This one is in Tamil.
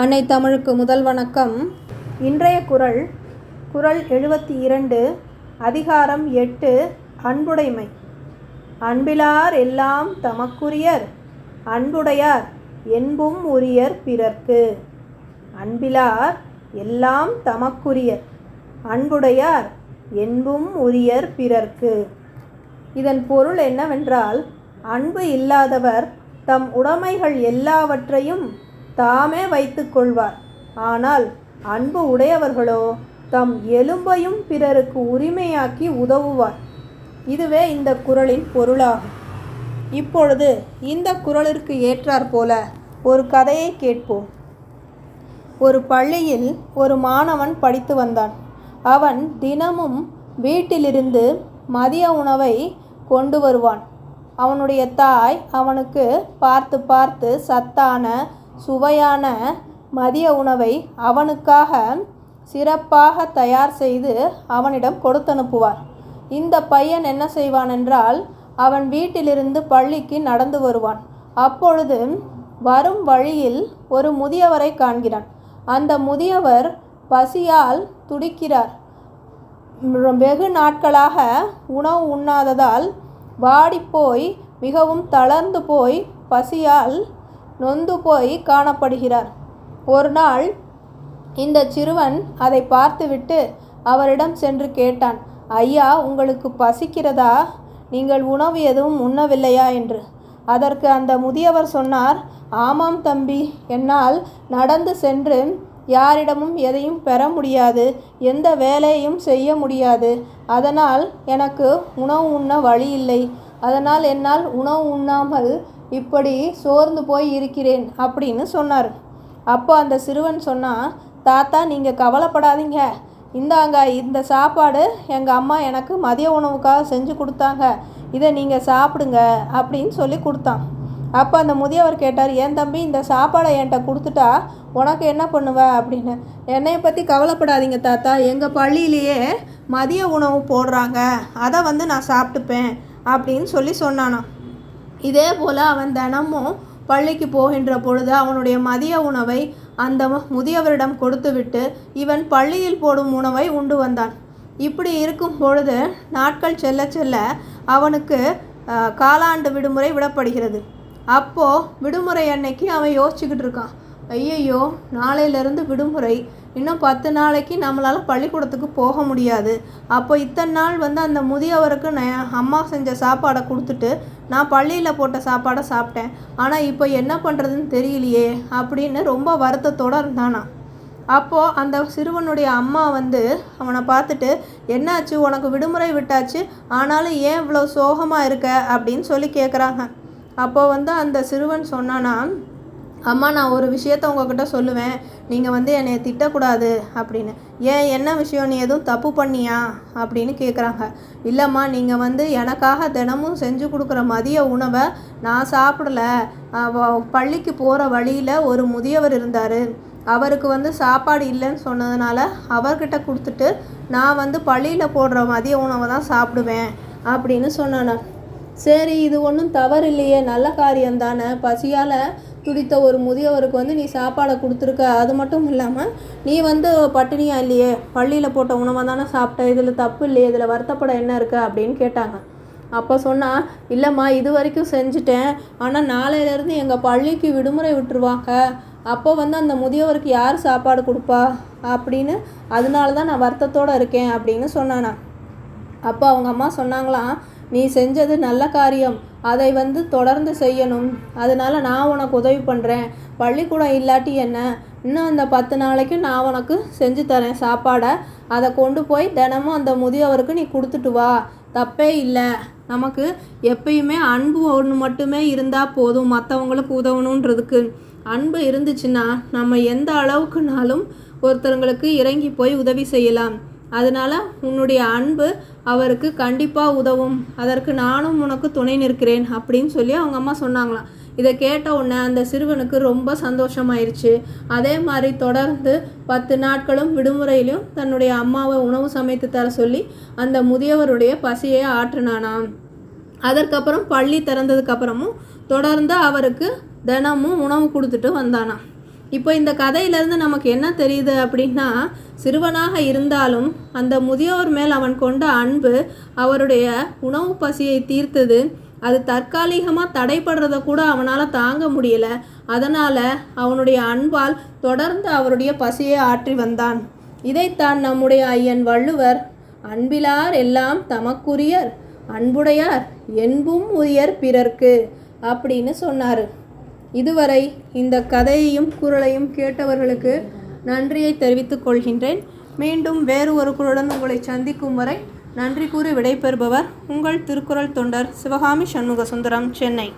அன்னை தமிழுக்கு முதல் வணக்கம். இன்றைய குரல் குறள் எழுபத்தி இரண்டு அதிகாரம் எட்டு அன்புடைமை. அன்பிலார் எல்லாம் தமக்குரியர் அன்புடையார் என்பும் உரியர் பிறர்க்கு. அன்பிலார் எல்லாம் தமக்குரியர் அன்புடையார் என்பும் உரியர் பிறர்க்கு. இதன் பொருள் என்னவென்றால் அன்பு இல்லாதவர் தம் உடைமைகள் எல்லாவற்றையும் தாமே வைத்து கொள்வார். ஆனால் அன்பு உடையவர்களோ தம் எலும்பையும் பிறருக்கு உரிமையாக்கி உதவுவார். இதுவே இந்த குறளின் பொருளாகும். இப்பொழுது இந்த குறளிற்கு ஏற்றாற்போல ஒரு கதையை கேட்போம். ஒரு பள்ளியில் ஒரு மாணவன் படித்து வந்தான். அவன் தினமும் வீட்டிலிருந்து மதிய உணவை கொண்டு வருவான். அவனுடைய தாய் அவனுக்கு பார்த்து பார்த்து சத்தான சுவையான மதிய உணவை அவனுக்காக சிறப்பாக தயார் செய்து அவனிடம் கொடுத்தனுப்புவார். இந்த பையன் என்ன செய்வான் என்றால் அவன் வீட்டிலிருந்து பள்ளிக்கு நடந்து வருவான். அப்பொழுது வரும் வழியில் ஒரு முதியவரை காண்கிறான். அந்த முதியவர் பசியால் துடிக்கிறார். வெகு நாட்களாக உணவு உண்ணாததால் வாடிப்போய் மிகவும் தளர்ந்து போய் பசியால் நொந்து போய் காணப்படுகிறார். ஒரு நாள் இந்த சிறுவன் அதை பார்த்துவிட்டு அவரிடம் சென்று கேட்டான் ஐயா உங்களுக்கு பசிக்கிறதா? நீங்கள் உணவு எதுவும் உண்ணவில்லையா? என்று. அதற்கு அந்த முதியவர் சொன்னார் ஆமாம் தம்பி என்னால் நடந்து சென்று யாரிடமும் எதையும் பெற முடியாது எந்த வேலையும் செய்ய முடியாது. அதனால் எனக்கு உணவு உண்ண வழி இல்லை. அதனால் என்னால் உணவு உண்ணாமல் இப்படி சோர்ந்து போய் இருக்கிறேன் அப்படின்னு சொன்னார். அப்போ அந்த சிறுவன் சொன்னால் தாத்தா நீங்கள் கவலைப்படாதீங்க. இந்தாங்க இந்த சாப்பாடு எங்கள் அம்மா எனக்கு மதிய உணவுக்காக செஞ்சு கொடுத்தாங்க. இதை நீங்கள் சாப்பிடுங்க அப்படின்னு சொல்லி கொடுத்தான். அப்போ அந்த முதியவர் கேட்டார் ஏன் தம்பி இந்த சாப்பாடை என்கிட்ட கொடுத்துட்டா உனக்கு என்ன பண்ணுவ? அப்படின்னு. என்னைய பற்றி கவலைப்படாதீங்க தாத்தா. எங்கள் பள்ளியிலேயே மதிய உணவு போடுறாங்க. அதை வந்து நான் சாப்பிட்டுப்பேன் அப்படின்னு சொல்லி சொன்னானான் இதே போல் அவன் தினமும் பள்ளிக்கு போகின்ற பொழுது அவனுடைய மதிய உணவை அந்த முதியவரிடம் கொடுத்துவிட்டு இவன் பள்ளியில் போடும் உணவை உண்டு வந்தான். இப்படி இருக்கும் பொழுது நாட்கள் செல்ல செல்ல அவனுக்கு காலாண்டு விடுமுறை விடப்படுகிறது. அப்போது விடுமுறை அன்னைக்கு அவன் யோசிச்சுக்கிட்டு இருக்கான். ஐயையோ நாளையிலேருந்து விடுமுறை. இன்னும் பத்து நாளைக்கு நம்மளால் பள்ளிக்கூடத்துக்கு போக முடியாது. அப்போ இத்தனை நாள் வந்து அந்த முதியவருக்கு நான் அம்மா செஞ்ச சாப்பாடை கொடுத்துட்டு நான் பள்ளியில் போட்ட சாப்பாடை சாப்பிட்டேன். ஆனால் இப்போ என்ன பண்ணுறதுன்னு தெரியலையே அப்படின்னு ரொம்ப வருத்தத்தோடு இருந்தானா. அப்போது அந்த சிறுவனுடைய அம்மா வந்து அவனை பார்த்துட்டு என்னாச்சு? உனக்கு விடுமுறை விட்டாச்சு? ஆனாலும் ஏன் இவ்வளோ சோகமாக இருக்க? அப்படின்னு சொல்லி கேட்குறாங்க அப்போ வந்து அந்த சிறுவன் சொன்னான்னா அம்மா நான் ஒரு விஷயத்த உங்ககிட்ட சொல்லுவேன். நீங்கள் வந்து என்னை திட்டக்கூடாது அப்படின்னு. ஏன் என்ன விஷயம்? நீ எதுவும் தப்பு பண்ணியா? அப்படின்னு கேட்குறாங்க இல்லைம்மா நீங்கள் வந்து எனக்காக தினமும் செஞ்சு கொடுக்குற மதிய உணவை நான் சாப்பிடல. பள்ளிக்கு போகிற வழியில் ஒரு முதியவர் இருந்தார். அவருக்கு வந்து சாப்பாடு இல்லைன்னு சொன்னதுனால அவர்கிட்ட கொடுத்துட்டு நான் வந்து பள்ளியில் போடுற மதிய உணவை தான் சாப்பிடுவேன் அப்படின்னு சொன்னான் சரி இது ஒன்றும் தவறு இல்லையே நல்ல காரியம் தானே. பசியால் துடித்த ஒரு முதியவருக்கு வந்து நீ சாப்பாடை கொடுத்துருக்க. அது மட்டும் இல்லாமல் நீ வந்து பட்டினியா இல்லையே? பள்ளியில் போட்ட உணவை தானே சாப்பிட்ட? இதில் தப்பு இல்லையே? இதில் வருத்தப்பட என்ன இருக்குது அப்படின்னு கேட்டாங்க. அப்போ சொன்னால் இல்லைம்மா இது வரைக்கும் செஞ்சுட்டேன். ஆனால் நாளையிலேருந்து எங்கள் பள்ளிக்கு விடுமுறை விட்டுருவாங்க. அப்போ வந்து அந்த முதியவருக்கு யார் சாப்பாடு கொடுப்பா? அப்படின்னு அதனால தான் நான் வருத்தத்தோடு இருக்கேன் அப்படின்னு சொன்னானா. அப்போ அவங்க அம்மா சொன்னாங்களாம் நீ செஞ்சது நல்ல காரியம். அதை வந்து தொடர்ந்து செய்யணும். அதனால் நான் உனக்கு உதவி பண்ணுறேன் பள்ளிக்கூடம் இல்லாட்டி என்ன? இன்னும் அந்த பத்து நாளைக்கு நான் உனக்கு செஞ்சு தரேன் சாப்பாடை. அதை கொண்டு போய் தினமும் அந்த முதியவருக்கு நீ கொடுத்துட்டு வா. தப்பே இல்லை. நமக்கு எப்பயுமே அன்பு ஒன்று மட்டுமே இருந்தால் போதும். மற்றவங்களுக்கு உதவணுன்றதுக்கு. அன்பு இருந்துச்சுன்னா நம்ம எந்த அளவுக்குனாலும் ஒருத்தருங்களுக்கு இறங்கி போய் உதவி செய்யலாம். அதனால் உன்னுடைய அன்பு அவருக்கு கண்டிப்பாக உதவும். அதற்கு நானும் உனக்கு துணை நிற்கிறேன் அப்படின்னு சொல்லி அவங்க அம்மா சொன்னாங்களாம். இதை கேட்ட உடனே அந்த சிறுவனுக்கு ரொம்ப சந்தோஷமாயிருச்சு. அதே மாதிரி தொடர்ந்து பத்து நாட்களும் விடுமுறையிலும் தன்னுடைய அம்மாவை உணவு சமைத்து தர சொல்லி அந்த முதியவருடைய பசியை ஆற்றினானாம். அதற்கப்புறம் பள்ளி திறந்ததுக்கப்புறமும் தொடர்ந்து அவருக்கு தினமும் உணவு கொடுத்துட்டு வந்தானாம். இப்போ இந்த கதையிலேருந்து நமக்கு என்ன தெரியுது அப்படின்னா சிறுவனாக இருந்தாலும் அந்த முதியோர் மேல் அவன் கொண்ட அன்பு அவருடைய உணவு பசியை தீர்த்தது. அது தற்காலிகமாக தடைப்படுறத கூட அவனால் தாங்க முடியல. அதனால் அவனுடைய அன்பால் தொடர்ந்து அவருடைய பசியை ஆற்றி வந்தான். இதைத்தான் நம்முடைய ஐயன் வள்ளுவர் அன்பிலார் எல்லாம் தமக்குரியர் அன்புடையார் என்பும் உயர் பிறர்க்கு அப்படின்னு சொன்னார். இதுவரை இந்த கதையையும் குரலையும் கேட்டவர்களுக்கு நன்றியை தெரிவித்துக் கொள்கின்றேன். மீண்டும் வேறு ஒரு குழுடன் உங்களை சந்திக்கும் வரை நன்றி கூறி விடைபெறுபவர் உங்கள் திருக்குறள் தொண்டர் சிவகாமி சண்முக சுந்தரம் சென்னை.